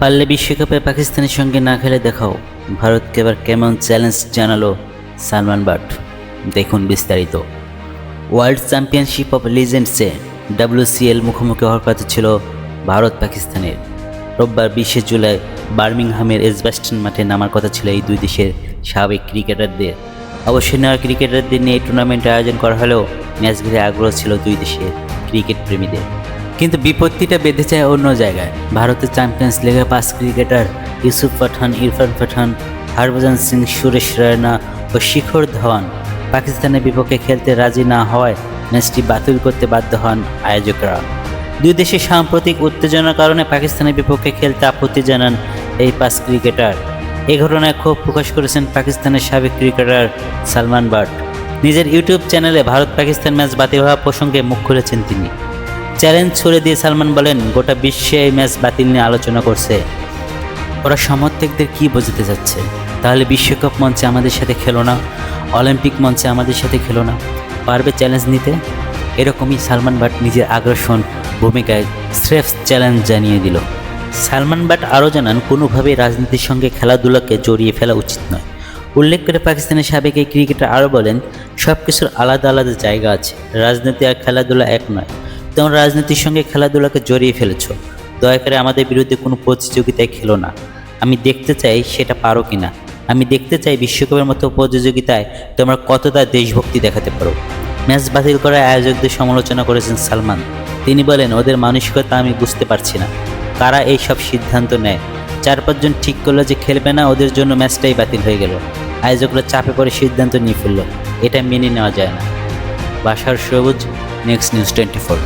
পারলে বিশ্বকাপে পাকিস্তানের সঙ্গে না খেলে দেখাও। ভারতকে এবার কেমন চ্যালেঞ্জ জানালো সালমান বাট? দেখুন বিস্তারিত। ওয়ার্ল্ড চ্যাম্পিয়নশিপ অফ লিজেন্ডসে ডাব্লিউসিএল মুখোমুখি হওয়ার কথা ছিল ভারত পাকিস্তানের। রোববার বিশে জুলাই বার্মিংহামের এজবাস্টন মাঠে নামার কথা ছিল এই দুই দেশের সাবেক ক্রিকেটারদের। অবশ্যই নেওয়া ক্রিকেটারদের নিয়ে এই টুর্নামেন্টের আয়োজন করা হলেও ম্যাচ ঘিরে আগ্রহ ছিল দুই দেশের ক্রিকেট প্রেমীদের। কিন্তু বিপত্তিটা বেঁধে যায় অন্য জায়গায়। ভারতের চ্যাম্পিয়ন্স লিগে পাঁচ ক্রিকেটার ইউসুফ পাঠান, ইরফান পাঠান, হরভজন সিং, সুরেশ রায়না ও শিখর ধাওয়ান পাকিস্তানের বিপক্ষে খেলতে রাজি না হওয়ায় ম্যাচটি বাতিল করতে বাধ্য হন আয়োজকরা। দুই দেশের সাম্প্রতিক উত্তেজনার কারণে পাকিস্তানের বিপক্ষে খেলতে আপত্তি জানান এই পাঁচ ক্রিকেটার। এ ঘটনায় ক্ষোভ প্রকাশ করেছেন পাকিস্তানের সাবেক ক্রিকেটার সালমান বাট নিজের ইউটিউব চ্যানেলে ভারত পাকিস্তান ম্যাচ বাতিল হওয়া প্রসঙ্গে মুখ খুলেছেন তিনি। চ্যালেঞ্জ ছড়ে দিয়ে সালমান বলেন, গোটা বিশ্বে এই ম্যাচ বাতিল নিয়ে আলোচনা করছে। ওরা সমর্থকদের কি বোঝাতে যাচ্ছে তাহলে বিশ্বকাপ মঞ্চে আমাদের সাথে খেলো না? অলিম্পিক মঞ্চে আমাদের সাথে খেলো না? পারবে চ্যালেঞ্জ নিতে? এরকমই সালমান বাট নিজের আগ্রাসন ভূমিকায় স্রেফ চ্যালেঞ্জ জানিয়ে দিল। সালমান বাট আরও জানান, কোনোভাবেই রাজনীতির সঙ্গে খেলাধুলাকে জড়িয়ে ফেলা উচিত নয়। উল্লেখ করে পাকিস্তানের সাবেক এই ক্রিকেটার আরও বলেন সব কিছুর আলাদা আলাদা জায়গা আছে। রাজনীতি আর খেলাধুলা এক নয়। তোমরা রাজনীতির সঙ্গে খেলাধুলাকে জড়িয়ে ফেলেছ। দয়া করে আমাদের বিরুদ্ধে কোনো প্রতিযোগিতায় খেলো না। আমি দেখতে চাই সেটা পারো কিনা। আমি দেখতে চাই বিশ্বকাপের মতো প্রতিযোগিতায় তোমরা কতটা দেশভক্তি দেখাতে পারো। ম্যাচ বাতিল করার আয়োজকদের সমালোচনা করেছেন সালমান। তিনি বলেন, ওদের মানসিকতা আমি বুঝতে পারছি না। কারা এই সব সিদ্ধান্ত নেয়? চার পাঁচজন ঠিক করল যে খেলবে না, ওদের জন্য ম্যাচটাই বাতিল হয়ে গেল। আয়োজকরা চাপে পড়ে সিদ্ধান্ত নিয়ে ফেলল। এটা মেনে নেওয়া যায় না। বাসার সবুজ নেক্সট নিউজ টোয়েন্টি ফোর